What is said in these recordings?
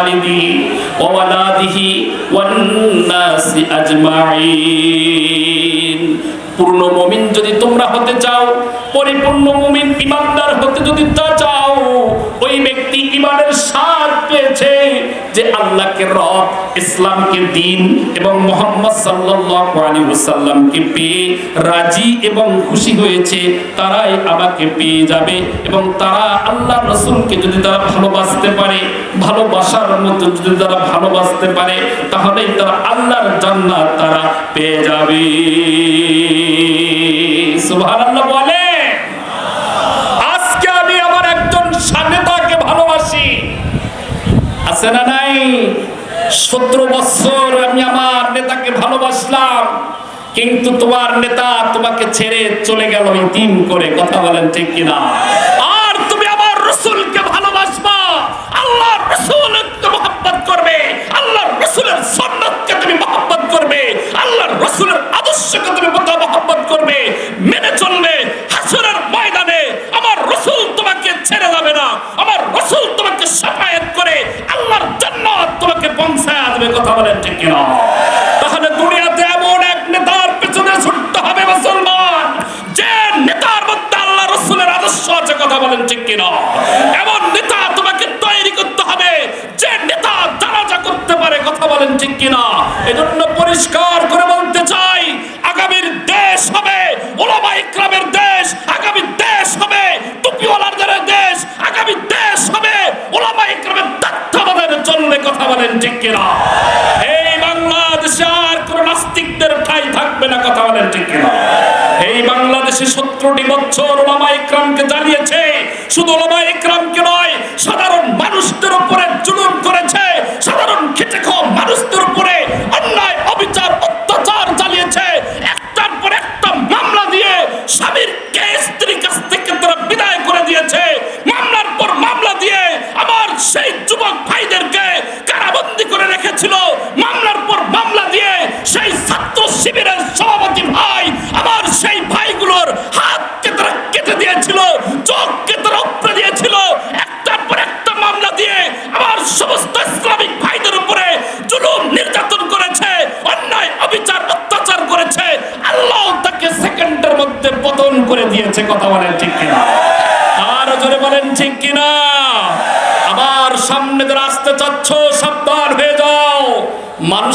والده وولاده والناس أجمعين পূর্ণ মুমিন যদি তোমরা হতে চাও পরিপূর্ণ মুমিন ইমানদার হতে যদি তা চাও ওই ব্যক্তি ইমানের স্বাদ পেয়েছে যে আল্লাহকে রব, ইসলামকে দিন এবং মোহাম্মদ সাল্লাল্লাহু আলাইহি ওয়াসাল্লামকে পেয়ে রাজি এবং খুশি হয়েছে, তারাই আমাকে পেয়ে যাবে এবং তারা আল্লাহ রসুলকে যদি তারা ভালোবাসতে পারে, ভালোবাসার মতো যদি তারা ভালোবাসতে পারে, তাহলেই তারা আল্লাহর জান্নাত তারা পেয়ে যাবে। সুবহানাল্লাহ বলে আজকে আমি আমার একজন নেতাকে ভালোবাসি আছে না নাই? সতেরো বছর আমি আমার নেতাকে ভালোবাসলাম, কিন্তু তোমার নেতা তোমাকে ছেড়ে চলে গেল ইতিম করে। কথা বলেন ঠিক কিনা? আর তুমি আমার রসুলকে ভালোবাসবা আল্লাহ রসুলকে মহব্বত করবে আল্লাহ রসুলের সন্ন্যতকে তুমি মহব্বত করবে আল্লাহ রসুলের আদর্শকে তুমি মহব্বত করবে। মেনে চলবে হাসরের ময়দানে, আমার রসুল তোমাকে ছেড়ে যাবে না, আমার রসুল তোমাকে সাফায়াত করে আল্লাহর জান্নাত তোমাকে পৌঁছায় দেবে, কথা বলেন ঠিক কিনা? তাহলে দুনিয়াতে এমন এক নেতার পেছনে ছুটতে হবে মুসলমান। যে নেতার মধ্যে আল্লাহ রসুলের আদর্শ আছে, কথা বলেন ঠিক কিনা? এমন নেতা তোমাকে তৈরি করতে হবে, যে নেতা জানাজা করতে পারে, কথা বলেন ঠিক কিনা? এজন্য পরিষ্কার করে বলতে কিনা? এই বাংলাদেশে আর কোন নাস্তিকদের ঠাই থাকবে না, কথা বলেন ঠিক কিনা? এই বাংলাদেশে সত্তরটি বছর ওলামা ইকরামকে জ্বালিয়েছে। শুধু ওলামা ইকরামকে নয়, সাধারণ মানুষদের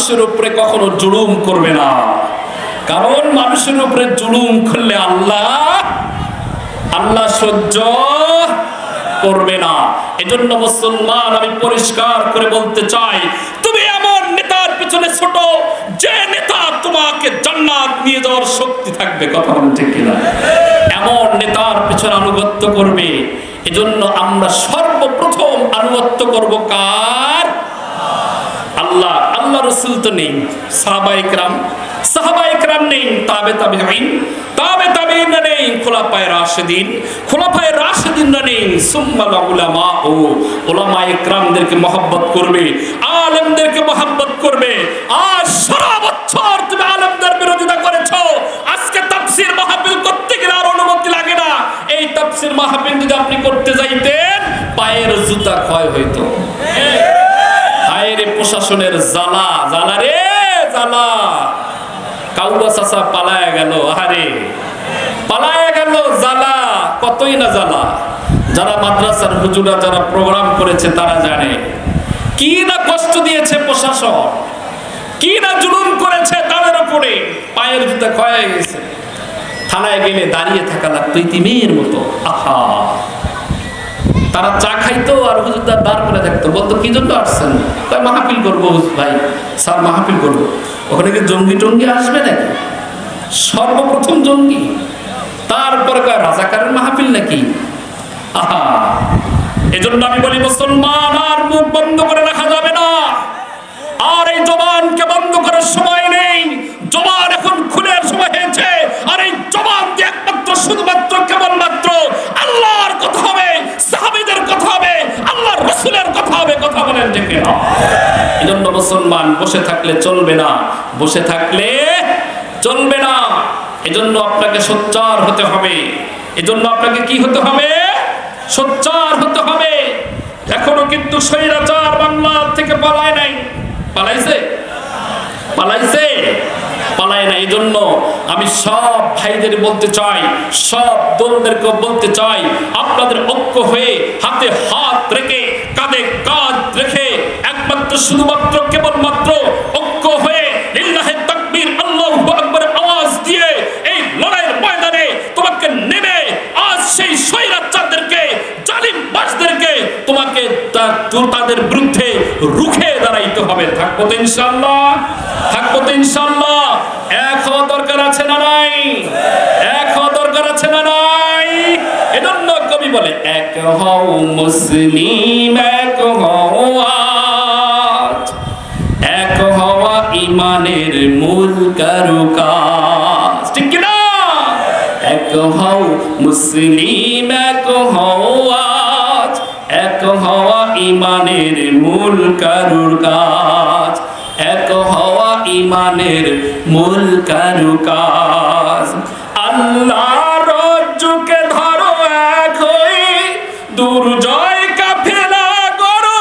মানুষের উপরে কখনো জুলুম করবে না। কারণ মানুষের উপরে জুলুম করলে আল্লাহ আল্লাহ সহ্য করবে না। এজন্য মুসলমান আমি পরিষ্কার করে বলতে চাই, তুমি এমন নেতার পিছনে ছোট, যে নেতা তোমাকে জান্নাত নিয়ে যাওয়ার শক্তি থাকবে, কথা বলতে কিনা? এমন নেতার পিছনে আনুগত্য করবে, এজন্য আমরা সর্বপ্রথম আনুগত্য করব কার? আল্লাহ। রসুল তো নেই সাহাবাইকরাম সাহাবাইকরাম নেই, তাবে তাবে আইন তাবে তাবে না নেই খোলাপায় রাশেদিন খোলাপায় রাশেদিন না নেই সুম্মালা উলামা ও উলামা ইকরামদেরকে মহব্বত করবে, আলেমদেরকে মহব্বত করবে। আর সারা বছর তুমি আলেমদের বিরোধিতা করেছ, আজকে তাফসীর মাহফিল করতে গেলে আর অনুমতি লাগে না। এই তাফসীর মাহফিল যদি আপনি করতে যাইতেন, পায়ের জুতা ক্ষয় হইতো। হায়রে প্রশাসনের জ্বালা জ্বালা রে, জ্বালা। কাউবা চাচা পালায় গেল, আহারে। পালায় গেল, জ্বালা, কতই না জ্বালা। যারা মাদ্রাসার হুজুরা যারা প্রোগ্রাম করেছে, তারা জানে। কি না কষ্ট দিয়েছে প্রশাসন? কি না জুলুম করেছে তাদের উপরে? পায়ের জুতা ক্ষয় হয়ে গেছে। থানায় গেলে দাঁড়িয়ে থাকা লাগতো ইতিমের মতো। আহা। তারা চা খাইতো আর হুজুরদার দাঁড় করে থাকতো বলতো, কি জন্য আসছেন? তাই মাহফিল করব ভাই। স্যার, মাহফিল করব। ওখানে কি জঙ্গি টঙ্গি আসবে নাকি? সর্বপ্রথম জঙ্গি। তারপরে কয়, রাজাকারের মাহফিল নাকি? আহা! এজন্য আমি বলি, মুসলমান আর মুখ বন্ধ করে রাখা যাবে না। আর এই জবানকে বন্ধ করার সময় নেই। জবান এখন খুলের সময় হয়েছে। আর এই জবান দিয়ে একমাত্র, শুধুমাত্র কেবলমাত্র আল্লাহর কথা হবে, সাহাবীদের কথা হবে, আল্লাহর রসুলের কথা হবে, কথা বলেন ঠিক না এজন্য মুসলমান বসে থাকলে চলবে না। বসে থাকলে চলবে না। এজন্য আপনাকে সোচ্চার হতে হবে। এজন্য আপনাকে কি হতে হবে? সোচ্চার হতে হবে। এখনও কিন্তু স্বৈরাচার বাংলা থেকে পালায় নাই। পালাইছে? পালাইছে? পালায় না এই জন্য আমি সব ভাইদের বলতে চাই, সব দলদেরকে বলতে চাই, আপনাদের ঐক্য হয়ে হাতে হাত রেখে, কাঁধে কাঁধ রেখে একমাত্র, শুধুমাত্র, কেবলমাত্র ঐক্য হয়ে তাকবীর, আল্লাহু আকবার আওয়াজ দিয়ে এই লড়াইয়ের ময়দানে তোমাকে নেমে আজ সেই স্বৈরাচারদেরকে জালিম তোমাকে তাদের বিরুদ্ধে রুখে দাঁড়াইতে হবে। থাকব তো ইনশাল্লাহ থাকব তো ইনশাল্লাহ এক হওয়া দরকার আছে না নাই? এক হওয়া দরকার আছে না নাই? এজন্য কবি বলে, এক হও মুসলিম, এক হও এক হওয়া ইমানের মূল কারুকাজ। ঠিক কি না এক হও মুসলিম, এক হও এক হওয়া ইমানের মূল কারুর কাজ। এক হওয়া ইমানের মূল কারুকাজ আল্লাহ রজ্জুকে ধরো এক হয়ে, দুর্জয় কাফেলা করো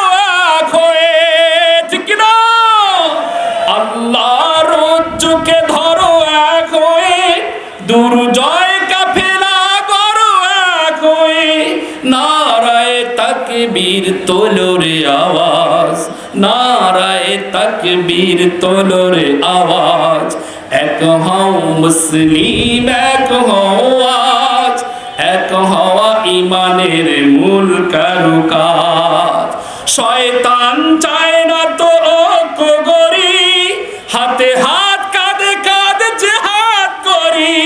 এক হয়ে। ঠিক আল্লাহ তাকবীর তোলরে আওয়াজ, নারায় তাকবীর তোলরে আওয়াজ। এক হও মুসলিম, এক হও আজ। এক হওয়া ইমানের মূল কারুকাজ। শয়তান চায় না তো ঐক্য গরি, হাতে হাত কাঁধে কাঁধে জেহাদ করি।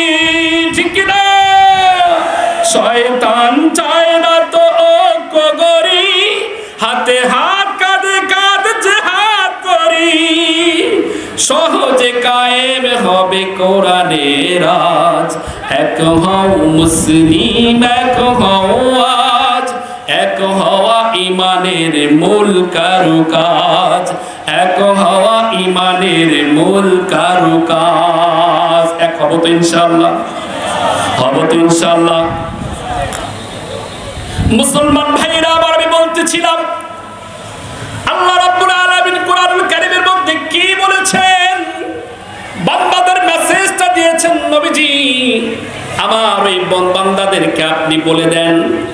ঠিক না শয়তান হবে কোরআনের রাজ এক হও মুসলিম, এক হও আজ। এক হওয়া ইমানের মূল কারুকাজ। এক হওয়া ইমানের মূল কারু কারুকাজ। এক হব তো ইনশাল্লাহ হব তো ইনশাল্লাহ মুসলমান ভাইরা আবার আমি বলতেছিলাম, আল্লাহ নবীজি, আমার এই বন- বান্দাদেরকে আপনি বলে দেন,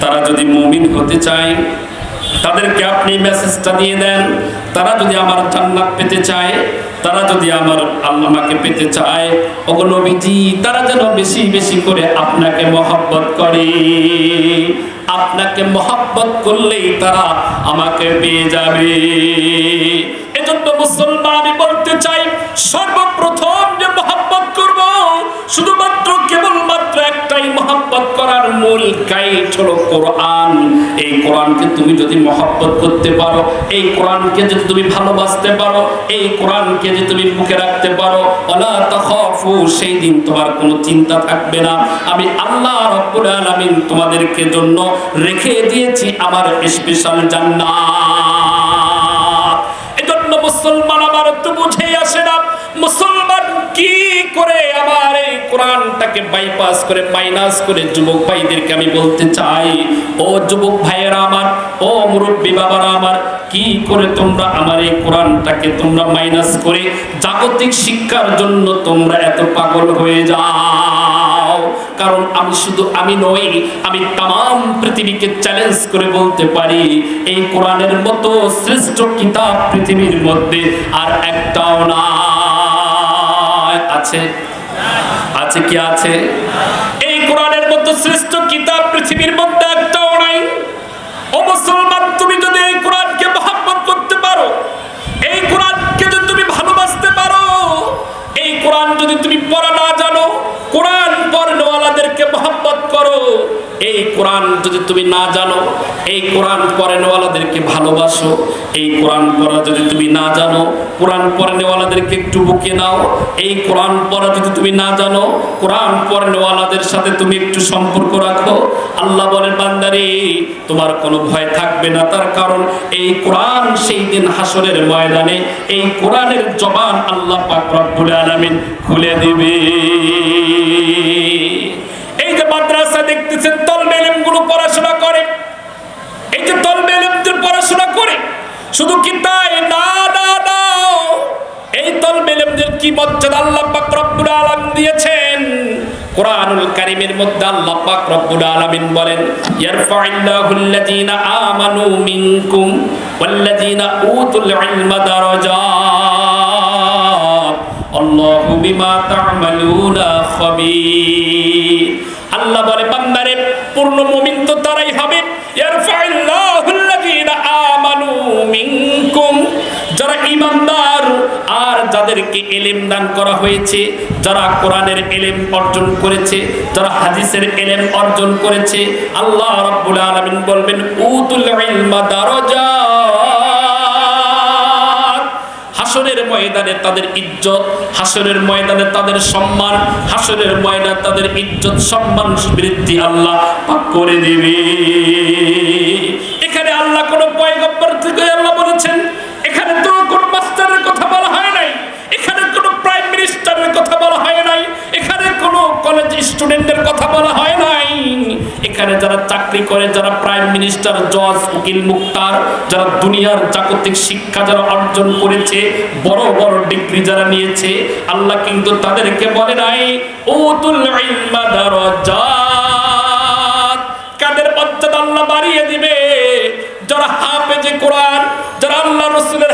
তারা যদি মুমিন হতে চায়, তাদেরকে আপনি মেসেজটা দিয়ে দেন, তারা যদি আমার জান্নাত পেতে চায়, তারা যদি আমার আল্লামাকে পেতে চায়, ওগো নবীজি, তারা যেন বেশি বেশি করে আপনাকে মহব্বত করে। আপনাকে মহব্বত করলেই তারা আমাকে পেয়ে যাবে। এজন্য মুসলমান বলতে চাই, সর্বপ্রথম শুধুমাত্র কেবলমাত্র একটাই মহব্বত করার মূল গাইড হলো কোরআন। এই কোরআনকে তুমি যদি মহব্বত করতে পারো, এই কোরআনকে যদি তুমি ভালোবাসতে পারো, এই কোরআনকে যদি তুমি বুকে রাখতে পারো অলা তাখাফু, সেই দিন তোমার কোনো চিন্তা থাকবে না। আমি আল্লাহ রব্বুল আলামিন তোমাদেরকে জন্য রেখে দিয়েছি আমার স্পেশাল জান্নাত। এজন্য মুসলমান আমার তো বুঝে আসে না, মুসলমান কি করে আমার এই কোরআনটাকে বাইপাস করে মাইনাস করে যুবক ভাইদেরকে আমি বলতে চাই, ও যুবক ভাইয়েরা আমার, ও মুরব্বী বাবারা আমার, কি করে তোমরা আমার এই কোরআনটাকে তোমরা মাইনাস করে জাগতিক শিক্ষার জন্য তোমরা এত পাগল হয়ে যাও? কারণ আমি শুধু আমি নই, আমি তাম পৃথিবীকে চ্যালেঞ্জ করে বলতে পারি, এই কোরআনের মতো শ্রেষ্ঠ কিতাব পৃথিবীর মধ্যে আর একটাও না। আছে? আছে কি আছে? এই কোরআনের মতো শ্রেষ্ঠ কিতাব পৃথিবীর মধ্যে একটাও নাই। ও মুসলমান, তুমি যদি এই কোরআনকে মহাব্বত করতে পারো, এই কোরআনকে যদি তুমি ভালোবাসতে পারো, এই কোরআন যদি তুমি পড়া না জানো, কোরআন এই কোরআন যদি তুমি না জানো, এই কোরআন পড়নেওয়ালাদেরকে ভালোবাসো, এই কোরআন পড়া যদি তুমি না জানো, কোরআন পড়নেওয়ালাদেরকে একটু বুকে নাও, এই কোরআন পড়া যদি তুমি না জানো, কোরআন পড়নেওয়ালাদের সাথে তুমি একটু সম্পর্ক রাখো। আল্লাহ বলেন, বান্দারে, তোমার কোনো ভয় থাকবে না। তার কারণ, এই কোরআন সেই দিন হাসরের ময়দানে, এই কোরআনের জবান আল্লাহ পাক রব্বুল আলামিন খুলে দিবে। দেখতেছেন তলবে গুলো পড়াশোনা করে। এই যে তলবে পড়াশোনা করে, শুধু কি তাই? না এই তলবে কি মর্যাদা? আল্লাহ পাক রব্বুল দিয়েছেন। কোরআনুল কারীমের মধ্যে আল্লাহ পাক রব্বুল বলেন, ইয়ারফাইল্লাহু আল্লাযীনা আমানু মিনকুম ওয়াল্লাযীনা উতুল ইলমা দারাজাত আল্লাহু বিমা তা'মালুনা খাবীর। আল্লাহ বলে বান্দারে পূর্ণ মুমিন তো তারাই হবে। যারা ইমানদার আর যাদেরকে এলেম দান করা হয়েছে, যারা কোরআনের এলেম অর্জন করেছে, যারা হাদিসের এলেম অর্জন করেছে, আল্লাহ রাব্বুল আলামিন বলবেন, উতুল দারাজাত হাসরের ময়দানে তাদের ইজ্জত, হাসরের ময়দানে তাদের সম্মান, হাসরের ময়দানে তাদের ইজ্জত, সম্মান, বৃদ্ধি আল্লাহ পাক করে দিবে। এখানে আল্লাহ কোন পয়গম্বর থেকে আল্লাহ বলেছেন, এখানে তো কোন মাস্টারের কথা বলা হয় নাই, এখানে কোনো প্রাইম মিনিস্টারের কথা বলা হয় কলেজ স্টুডেন্টের কথা বলা হয় নাই। এখানে যারা চাকরি করে, যারা প্রাইম মিনিস্টার জজ, উকিল, মুক্তার, যারা দুনিয়ার জাগতিক শিক্ষা যারা অর্জন করেছে, বড় বড় ডিগ্রি যারা নিয়েছে, আল্লাহ কিন্তু তাদেরকে বলে নাই, উতুল ইলমা দারাজাত। কাদের মর্যাদা আল্লাহ বাড়িয়ে দিবে? যারা হাফেজে কোরআন, যারা আল্লাহ রসুলের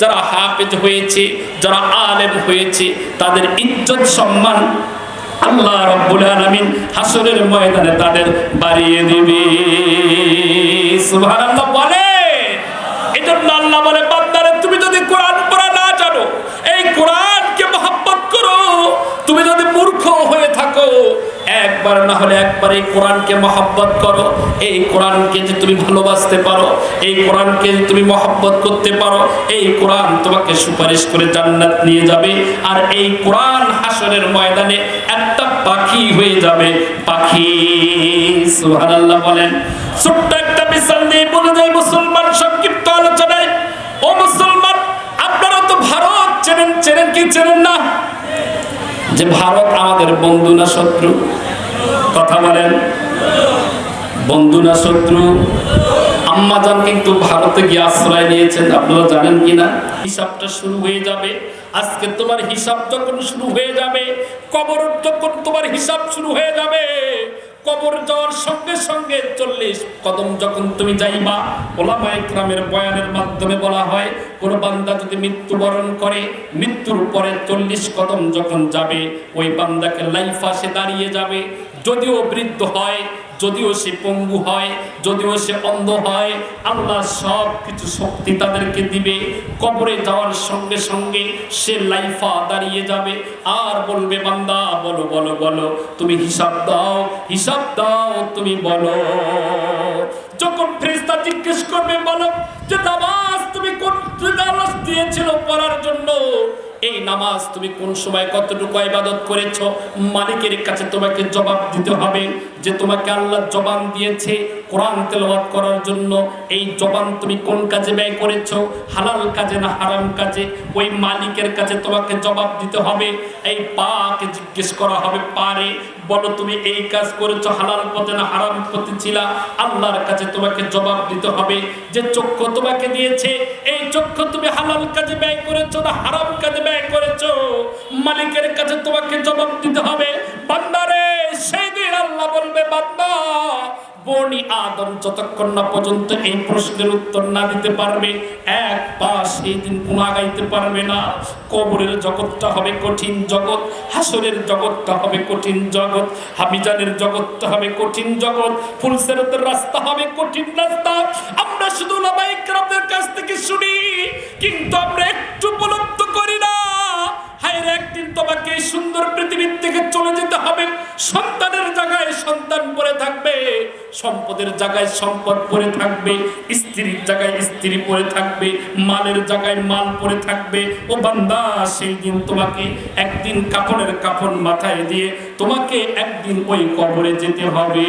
যারা হাফেজ হয়েছে, যারা আলেম হয়েছে, তাদের ইজ্জত সম্মান আল্লাহ রব্বুল আলামিন হাসরের ময়দানে তাদের বাড়িয়ে দিবে। সুবহানাল্লাহ বলে একবার না হলে একবার এই কোরআনকে মহব্বত করো। এই কোরআনকে যে তুমি ভালোবাসতে পারো, এই কোরআনকে যে তুমি মহব্বত করতে পারো, এই কোরআন তোমাকে সুপারিশ করে জান্নাত নিয়ে যাবে। আর এই কোরআন হাসরের ময়দানে একটা পাখি হয়ে যাবে। পাখি, সুবহানাল্লাহ বলেন। ছোট্ট একটা মিসাল দিয়ে বলে যায় মুসলমান সংক্ষিপ্ত আলোচনায়, ও মুসলমান, আপনারা তো ভারত চেনেন চেনেন কি চেনেন না? যে ভারত আমাদের বন্ধু না শত্রু? কথা বলেন। বন্ধু না শত্রু? আম্মাজান কিন্তু ভারতে গিয়ে আশ্রয় নিয়েছেন, আপনারা জানেন কিনা? হিসাবটা শুরু হয়ে যাবে। আজকে তোমার হিসাব যখন শুরু হয়ে যাবে, কবর যখন তোমার হিসাব শুরু হয়ে যাবে কবর যাওয়ার সঙ্গে সঙ্গে চল্লিশ কদম যখন তুমি যাইবা ওলামা ইকরামের বয়ানের মাধ্যমে বলা হয়, কোন বান্দা যদি মৃত্যুবরণ করে, মৃত্যুর পরে চল্লিশ কদম যখন যাবে, ওই বান্দাকে লাইফ আসে দাঁড়িয়ে যাবে। যদিও বৃদ্ধ হয় যদিও সে পঙ্গু হয়, যদিও সে অন্ধ হয়, আল্লাহ সব কিছু শক্তি তাদেরকে দিবে। কবরে যাওয়ার সঙ্গে সঙ্গে সে লাইফা দাঁড়িয়ে যাবে। আর বলবে, বান্দা, বলো বলো বলো, তুমি হিসাব দাও হিসাব দাও, তুমি বলো। যখন ফেরেশতা জিজ্ঞেস করবে, বলো, যে নামাজ তুমি কোন দিয়েছিল পড়ার জন্য? এই নামাজ তুমি কোন সময় কতটুকু ইবাদত করেছ? মালিকের কাছে তোমাকে জবাব দিতে হবে যে তোমাকে আল্লাহ জবান দিয়েছে কোরআন তেলাওয়াত করার জন্য এই জবান তুমি কোন কাজে ব্যয় করেছ? হালাল কাজে না হারাম কাজে? ওই মালিকের কাছে তোমাকে জবাব দিতে হবে। এই পাকে জিজ্ঞেস করা হবে, পারে, বলো তুমি এই কাজ করেছ, হালাল পথে না হারাম পথে ছিলা? আল্লাহর কাছে তোমাকে জবাব দিতে হবে যে চক্ষু তোমাকে দিয়েছে। এই চক্ষু তুমি হালাল কাজে ব্যয় করেছ না হারাম কাজে ব্যয় করেছ? মালিকের কাছে তোমাকে জবাব দিতে হবে, বান্দারে, সেই দিন আল্লাহ বলবে, বান্দা বনি আদম যতক্ষণ না পর্যন্ত এই প্রশ্নের উত্তর না দিতে পারবে, এক পা সেই দিন কোন আগাইতে পারবে না। কবরের জগৎটা হবে কঠিন জগৎ, হাসরের জগৎটা হবে কঠিন জগৎ, হামিজানের জগৎটা হবে কঠিন জগৎ, ফুলসেরতের রাস্তা হবে কঠিন রাস্তা। আমরা শুধু লামাইকরামদের কাছ থেকে শুনি, কিন্তু আমরা একটু উপলব্ধ করি না। হায় একদিন তোমাকে সুন্দর পৃথিবীর থেকে চলে যেতে হবে। সন্তানের জায়গায় সন্তান পড়ে থাকবে, সম্পদের জায়গায় সম্পদ পড়ে থাকবে, স্ত্রীর জায়গায় স্ত্রী পড়ে থাকবে, মালের জায়গায় মাল পড়ে থাকবে। ও বান্দা, সেই দিন তোমাকে একদিন কাপড়ের কাপড় মাথায় দিয়ে তোমাকে একদিন ওই কবরে যেতে হবে।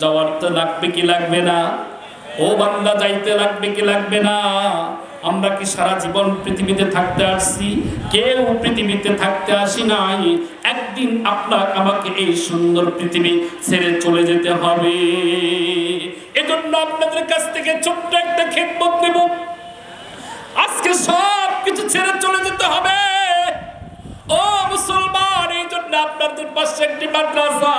যাওয়ার তো লাগবে কি লাগবে না? ও বান্দা, যাইতে লাগবে কি লাগবে না? আমরা কি সারা জীবন পৃথিবীতে থাকতে আসছি? কেউ পৃথিবীতে থাকতে আসি নাই। একদিন আপনার আমাকে এই সুন্দর পৃথিবী ছেড়ে চলে যেতে হবে। জন্য আপনাদের কাছ থেকে ছোট্ট একটা খেদমত নেব। আজকে সব কিছু ছেড়ে চলে যেতে হবে। ও মুসলমান, এই জন্য আপনাদের পাশে একটি মাদ্রাসা।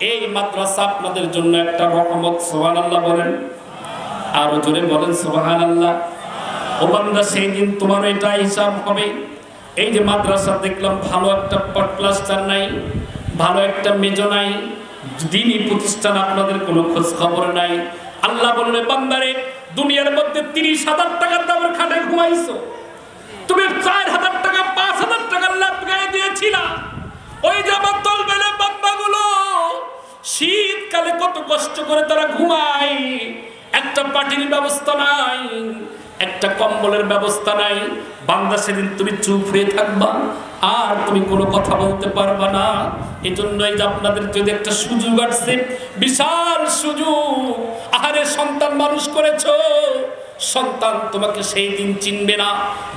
এই মাদ্রাসা আপনাদের জন্য একটা রহমত সোহান আল্লাহ বলেন। আরও জোরে বলেন সোহান আল্লাহ ও বান্দা সেই দিন তোমার এটা হিসাব হবে। এই যে মাদ্রাসা দেখলাম, ভালো একটা প্লাস্টার নাই, ভালো একটা মেজো নাই, দিনই প্রতিষ্ঠান আপনাদের কোনো খোঁজ খবর নাই। আল্লাহ বললে বান্দারে, দুনিয়ার মধ্যে তিরিশ হাজার টাকার দামের খাটে ঘুমাইছো। তুমি চার হাজার টাকা, পাঁচ হাজার টাকার লাভ গায়ে দিয়েছিলা। ওই যে আমার দল বেলে বাম্বাগুলো শীতকালে কত কষ্ট করে তারা ঘুমায়। একটা পাটির ব্যবস্থা নাই একটা কম্বলের ব্যবস্থা নাই। বান্দা সেদিন তুমি চুপ হয়ে থাকবা, আর তুমি কোনো কথা বলতে পারবা না। এই জন্যই যে আপনাদের যদি একটা সুযোগ আসছে, বিশাল সুযোগ। আহারে সন্তান মানুষ করেছ? সন্তান তোমাকে সেই দিন চিনবে না।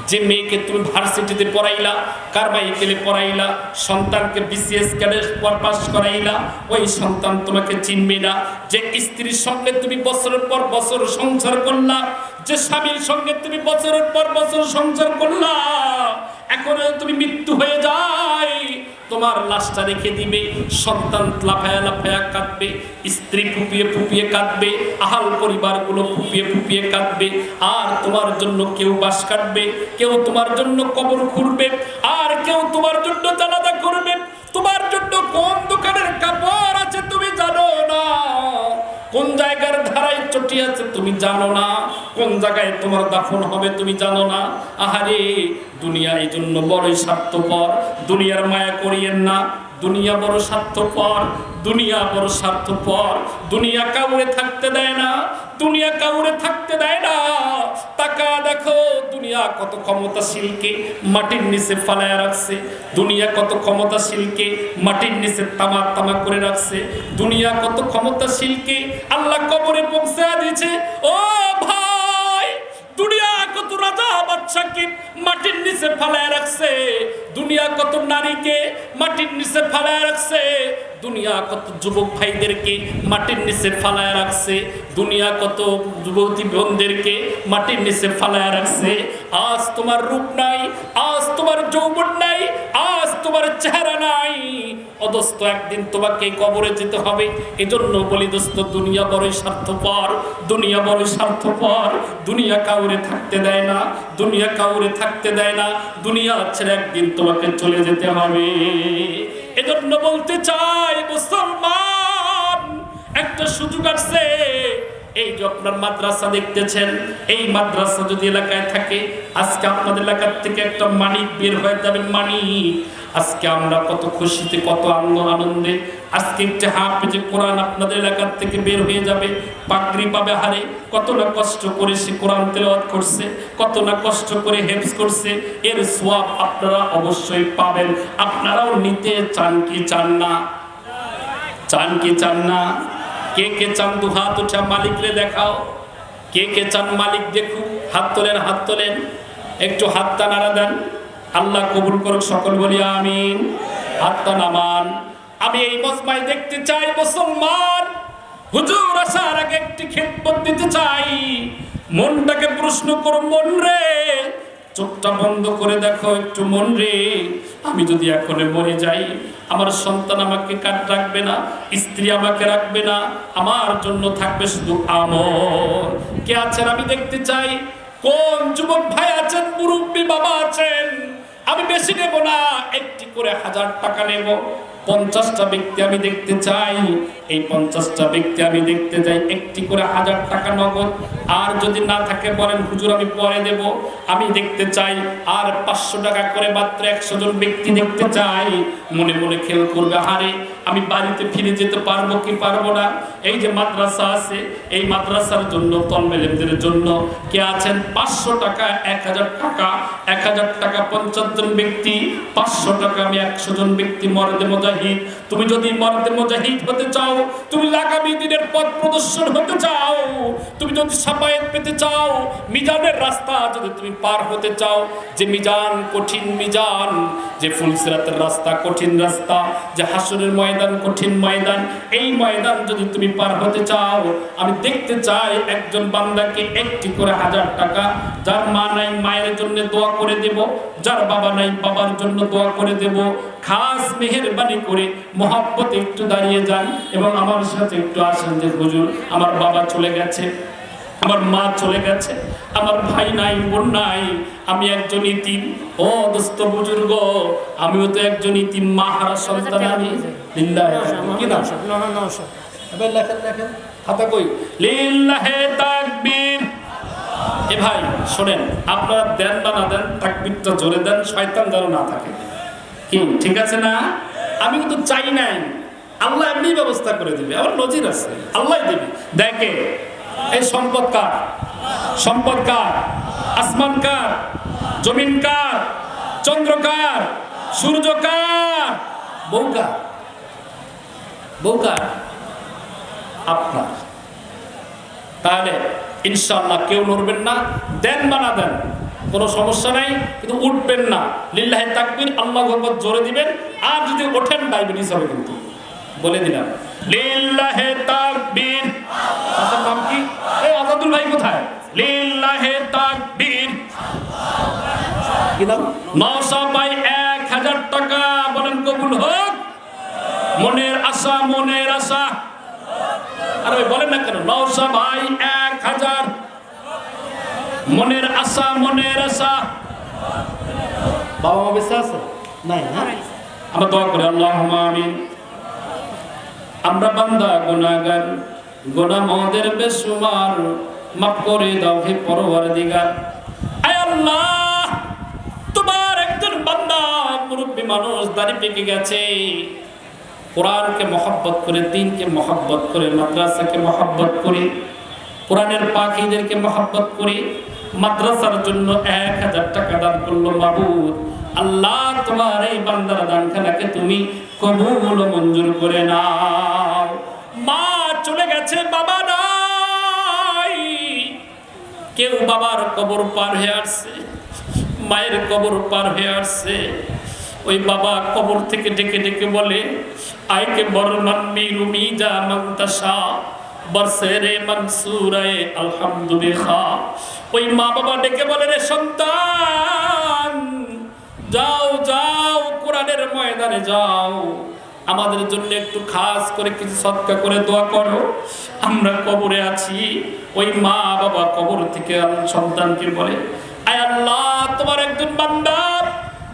যে মেয়েকে তুমি ভার্সিটিতে পড়াইলা, কারবাইকেলে পড়াইলা, সন্তানকে বিসিএস ক্যাডে পাস করাইলা, ওই সন্তান তোমাকে চিনবে না। যে স্ত্রীর সঙ্গে তুমি বছরের পর বছর সংসার করলা যে স্বামীর সঙ্গে তুমি বছরের পর বছর সংসার করলা, এখন তুমি মৃত্যু হয়ে যায়। তোমার লাশটা রেখে দিবে, সন্তান লাফায়া লাফায়া কাঁদবে, স্ত্রী ফুপিয়ে ফুপিয়ে কাঁদবে, আহাল পরিবারগুলো ফুপিয়ে ফুপিয়ে কাঁদবে। আর তোমার জন্য কেউ বাস কাটবে, কেউ তোমার জন্য কবর খুঁড়বে, আর কেউ তোমার জন্য জানাজা করবে। তোমার জন্য কোন দোকানের কাপড় আছে তুমি জানো না। কোন ধারায় চটি আছে, তুমি জানো না। কোন জায়গায় তোমার দাফন হবে তুমি জানো না। আহারে, দুনিয়া এই জন্য বড়ই স্বার্থপর। দুনিয়ার মায়া করিয়েন না। দুনিয়া বড় স্বার্থপর। দুনিয়া বড় স্বার্থপর। দুনিয়া কাউরে থাকতে দেয় না। দুনিয়া কাউরে থাকতে দেয় না। টাকা দেখো, দুনিয়া কত ক্ষমতাশীলকে মাটির নিচে ফালায় রাখছে। দুনিয়া কত ক্ষমতাশীলকে মাটির নিচে তামা তামা করে রাখছে। দুনিয়া কত ক্ষমতাশীলকে আল্লাহ কবরে পৌঁছে দিয়েছে। ও ভাই, দুনিয়া কত রাজা বাচ্চাকে মাটির নিচে ফালায় রাখছে। দুনিয়া কত নারীকে মাটির নিচে ফালায় রাখছে। দুনিয়া কত যুবক ভাইদেরকে মাটির নিচে ফালায় রাখছে, দুনিয়া কত যুবতী বোনদেরকে মাটির নিচে ফালায় রাখছে, আজ তোমার রূপ নাই, আজ তোমার যৌবন নাই, আজ তোমার চেহারা নাই। অদস্ত, একদিন তোমাকে কবরে যেতে হবে। এজন্য বলি, দোস্ত, দুনিয়া বড়ই স্বার্থপর, দুনিয়া বড়ই স্বার্থপর। দুনিয়া কাউরে থাকতে দেয় না, দুনিয়া কাউরে থাকতে দেয় না, দুনিয়া ছেড়ে একদিন তোমাকে চলে যেতে হবে। এজন্য বলতে চাই মুসলমান একটা সুযোগ আসছে। এই যে আপনার মাদ্রাসা দেখতেছেন, এই মাদ্রাসা যদি এলাকায় থাকে, আজকে আপনাদের এলাকার থেকে একটা মানিক বের হয়ে যাবে মানিক। আজকে আমরা কত খুশিতে, কত আনন্দ, আনন্দে, আজকে একটি হাফেজে কোরআন আপনাদের এলাকার থেকে বের হয়ে যাবে, পাগড়ি পাবে হারে। কত না কষ্ট করে সে কোরআন তেলাওয়াত করছে কত না কষ্ট করে হেফজ করছে, এর সোয়াব আপনারা অবশ্যই পাবেন। আপনারাও নিতে চান কি চান না? চান কি চান না? কে কে চান দু হাত উঠা মালিকরে দেখাও? কে কে চান মালিক দেখু? হাত তোলেন হাত তোলেন। একটু হাতটা নাড়া দেন। আল্লাহ কবুল করুক সকল বলি, আমিন। হাতটা নামান। আমি এই মজমায় দেখতে চাই মুসলমান। হুজুর, আসার আগে একটি খেদমত দিতে চাই। মনটাকে প্রশ্ন করো মন রে চোখটা বন্ধ করে দেখো একটু মন রে। আমি যদি এখন মরে যাই, আমার সন্তান আমাকে কাট রাখবে না? স্ত্রী আমাকে রাখবে না? আমার জন্য থাকবে শুধু আমল। কে আছেন? আমি দেখতে চাই। কোন যুবক ভাই আছেন? মুরব্বী বাবা আছেন? আমি বেশি নেব না, একটি করে হাজার টাকা নেব। পঞ্চাশটা ব্যক্তি আমি দেখতে চাই। এই পঞ্চাশটা ব্যক্তি আমি দেখতে চাই, একটি করে হাজার টাকা নগদ। আর যদি না থাকে বলেন, হুজুর, আমি পরে দেব। আমি দেখতে চাই, আর পাঁচশো টাকা করে মাত্র একশো জন ব্যক্তি দেখতে চাই। মনে মনে খেয়াল করবে হারে আমি বাড়িতে ফিরে যেতে পারব কি পারব না? এই যে মাদ্রাসা আছে, এই মাদ্রাসার জন্য তলমেলেমদের জন্য কে আছেন? পাঁচশো টাকা, এক হাজার টাকা, এক হাজার টাকা পঞ্চাশ জন ব্যক্তি, পাঁচশো টাকা আমি একশো জন ব্যক্তি মরদে মুজাহিদ। তুমি যদি মর্দে মুজাহিদ হতে চাও তুমি আগামী দিনের পথ প্রদর্শন হতে চাও, তুমি যদি সাফায়েত পেতে চাও, মিজানের রাস্তা যদি তুমি পার হতে চাও, যে মিজান কঠিন মিজান, যে ফুলসিরাতের রাস্তা কঠিন রাস্তা, যে হাসনের ময়দান কঠিন ময়দান, এই ময়দান যদি তুমি পার হতে চাও, আমি দেখতে চাই একজন বান্দাকে একটি করে হাজার টাকা, যার মা নাই, মায়ের জন্য দোয়া করে দেব, যার বাবা নাই, বাবার জন্য দোয়া করে দেব খাস মেহেরবানি করে মহাব্বত একটু দাঁড়িয়ে যান এবং আমার সাথে একটু আসেন যে হুজুর আমার বাবা চলে গেছে আমার মা চলে গেছে আমার ভাই নাই বোন নাই আমি একজন ইতিম। ও দোস্ত বুজুর্গ আমিও তো একজন ইতিম মা হারা সন্তান আমি। কি নাম? এবার লেখেন লেখেন। হাতা কই? লিল্লাহে তাকবীর। এ ভাই শোনেন আপনারা দেন বা না দেন তাকবীরটা জোরে দেন শয়তান যেন না থাকে। কি? ঠিক আছে না? আমি কিন্তু চাই নাই। আল্লাহ এমনি ব্যবস্থা করে দিবে। আমার নজির আছে। আল্লাহ দিবে। দেখে এই সম্পদ কার? সম্পদ কার? আসমান কার? জমিন কার? চন্দ্র কার? সূর্য কার? বউ কার? বউ কার? আপনার। তাহলে ইনশাল্লাহ কেউ নড়বেন না। দেন বা না দেন। কোনো সমস্যা নাই, কিন্তু উঠবেন না। লিল্লাহে তাকবীর আল্লাহ আকবার জোরে দিবেন, আর যদি ওঠেন ডায়াবেটিস হবে কিন্তু। বলে দিলাম, লিল্লাহে তাকবীর। আপনার নাম কি? এই আজাদুল ভাই কোথায়? লিল্লাহে তাকবীর। কি নাম? নশো বাই এক হাজার টাকা, বলেন কবুল হোক। মনের আশা মনের আশা। আর ওই বলেন না কেন? নওশা ভাই এক হাজার। মনের আশা মনের আশা। বাবা মা বেঁচে আছে? নাই না? আমরা দোয়া করি আল্লাহ আমিন। আমরা বান্দা গুনাগার গোনা মদের বেসুমার মাফ করে দাও হে পরওয়ার দিগার আয় আল্লাহ তোমার একজন বান্দা মুরব্বী মানুষ দাড়ি পেকে গেছে। কোরআনকে মহব্বত করে দিনকে মহব্বত করে মাদ্রাসাকে মহব্বত করে কোরআনের পাখিদেরকে মহব্বত করে মাদ্রাসার জন্য এক হাজার টাকা দান করল মাবুদ। আল্লাহ, তোমার এই বান্দার দানখানাকে তুমি কবুল মঞ্জুর করে নাও। মা চলে গেছে, বাবা নাই। কেউ বাবার কবর পার হয়ে আসছে, মায়ের কবর পার হয়ে আসছে। ওই বাবা কবর থেকে ডেকে ডেকে বলে, আইকে বর্মান মিরুমি যা মন্তাসা বর্ষেরে মনসুরায় আলহামদুলিল্লাহ। ওই মা বাবা ডেকে বলে, রে সন্তান, যাও যাও, কোরআনের ময়দানে যাও। আমাদের জন্য একটু খাস করে কিছু সৎকা করে দোয়া করো। আমরা কবরে আছি। ওই মা বাবা কবর থেকে সন্তানকে বলে, আয় আল্লাহ, তোমার একজন বান্দা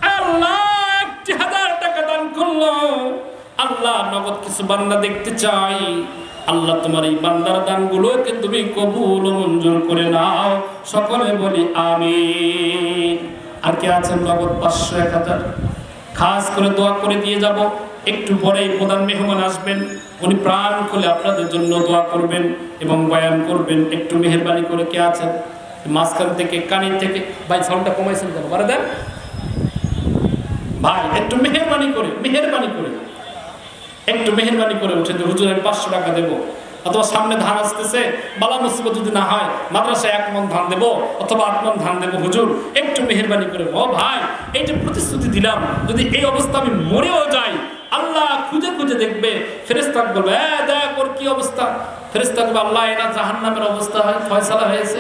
আয় আল্লাহ একটি হাজার টাকা দান করল। আল্লাহ নগদ কিছু বান্দা দেখতে চাই। আল্লাহ তোমার এই বান্দার দানগুলোকে তুমি কবুল মঞ্জুর করে নাও। সকলে বলি আমিন। আর কে আছেন নগদ পাঁচশো এক হাজার। খাস করে দোয়া করে দিয়ে যাব। একটু পরে প্রধান মেহমান আসবেন। উনি প্রাণ খুলে আপনাদের জন্য দোয়া করবেন এবং বয়ান করবেন। একটু মেহরবানি করে কে আছেন? মাঝখান থেকে, কানের থেকে। ভাই, সাউন্ডটা কমাইছেন কেন? বারে দেন। ভাই, একটু মেহরবানি করে মেহরবানি করে। একটু মেহরবানি করে উঠে যে, হুজুর, আমি পাঁচশো টাকা দেবো। অথবা সামনে ধান আসতেছে, বালা মুসিবত যদি না হয় মাদ্রাসায় এক মন ধান দেবো, অথবা আট মন ধান দেবো, হুজুর, একটু মেহরবানি করে ও ভাই এইটা প্রতিশ্রুতি দিলাম, যদি এই অবস্থা আমি মরেও যাই আল্লাহ খুঁজে খুঁজে দেখবে ফেরেস্তাক বলবে দেখ ওর কি অবস্থা? বলবে, আল্লাহ, এরা জাহান্নামের অবস্থা হয়, ফয়সালা হয়েছে।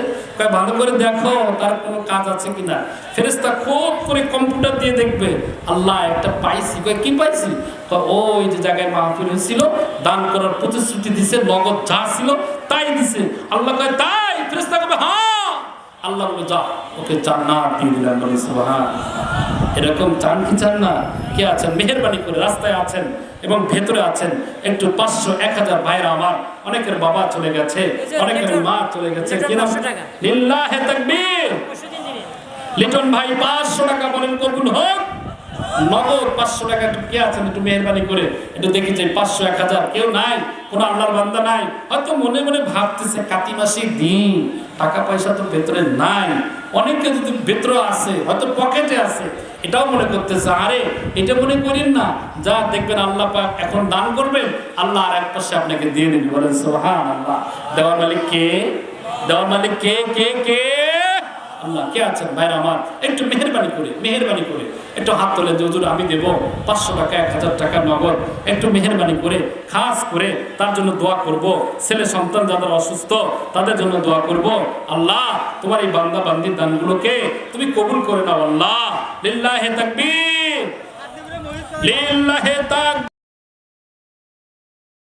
ভালো করে দেখো, তার কোনো কাজ আছে কিনা? ফেরেস্তা খুব করে কম্পিউটার দিয়ে দেখবে, আল্লাহ, একটা পাইছি। কি পাইছি? ওই যে জায়গায় মাহফিল হয়েছিল, দান করার প্রতিশ্রুতি দিছে, নগদ যা ছিল তাই দিছে। আল্লাহ কয়, তাই? ফেরেস্তা কবে হ্যাঁ। আল্লাহ বলে যা, ওকে জান্নাত দিয়ে দিলাম বলে এরকম চান কি চান না? কে আছেন? মেহরবানি করে রাস্তায় আছেন এবং ভেতরে আছেন। একটু পাঁচশো এক হাজার ভাইরা আমার। অনেকের বাবা চলে গেছে অনেকের মা চলে গেছে। লিটন ভাই পাঁচশো টাকা বলেন কবুল হোক। নগদ পাঁচশো টাকা কে আছেন? একটু মেহরবানি করে। একটু দেখি যে পাঁচশো এক হাজার কেউ নাই কোনো আল্লাহর বান্দা নাই। হয়তো মনে মনে ভাবতেছে কাতি মাসে দিন টাকা পয়সা তো ভেতরে নাই। অনেকে যদি ভেতরে আছে হয়তো পকেটে আছে এটাও মনে করতেছে, আরে এটা মনে করেন না, যা দেখবেন আল্লাহ এখন দান করবেন, আল্লাহ আর এক পাশে আপনাকে দিয়ে দেবে। বলেন সোহান আল্লাহ দেওয়ার মালিক কে? দেওয়ার মালিক কে কে কে? আল্লাহ, কে আছেন? ভাইরা আমার, একটু মেহরবানি করে মেহরবানি করে। একটু হাত তোলে যে হুজুর আমি দেব পাঁচশো টাকা এক হাজার টাকা নগদ। একটু মেহরবানি করে খাস করে তার জন্য দোয়া করব। ছেলে সন্তান যাদের অসুস্থ তাদের জন্য দোয়া করব। আল্লাহ তোমার এই বান্দা বান্দির দানগুলোকে তুমি কবুল করে নাও আল্লাহ। লিল্লাহে তাকবীর। লিল্লাহে তাকবীর।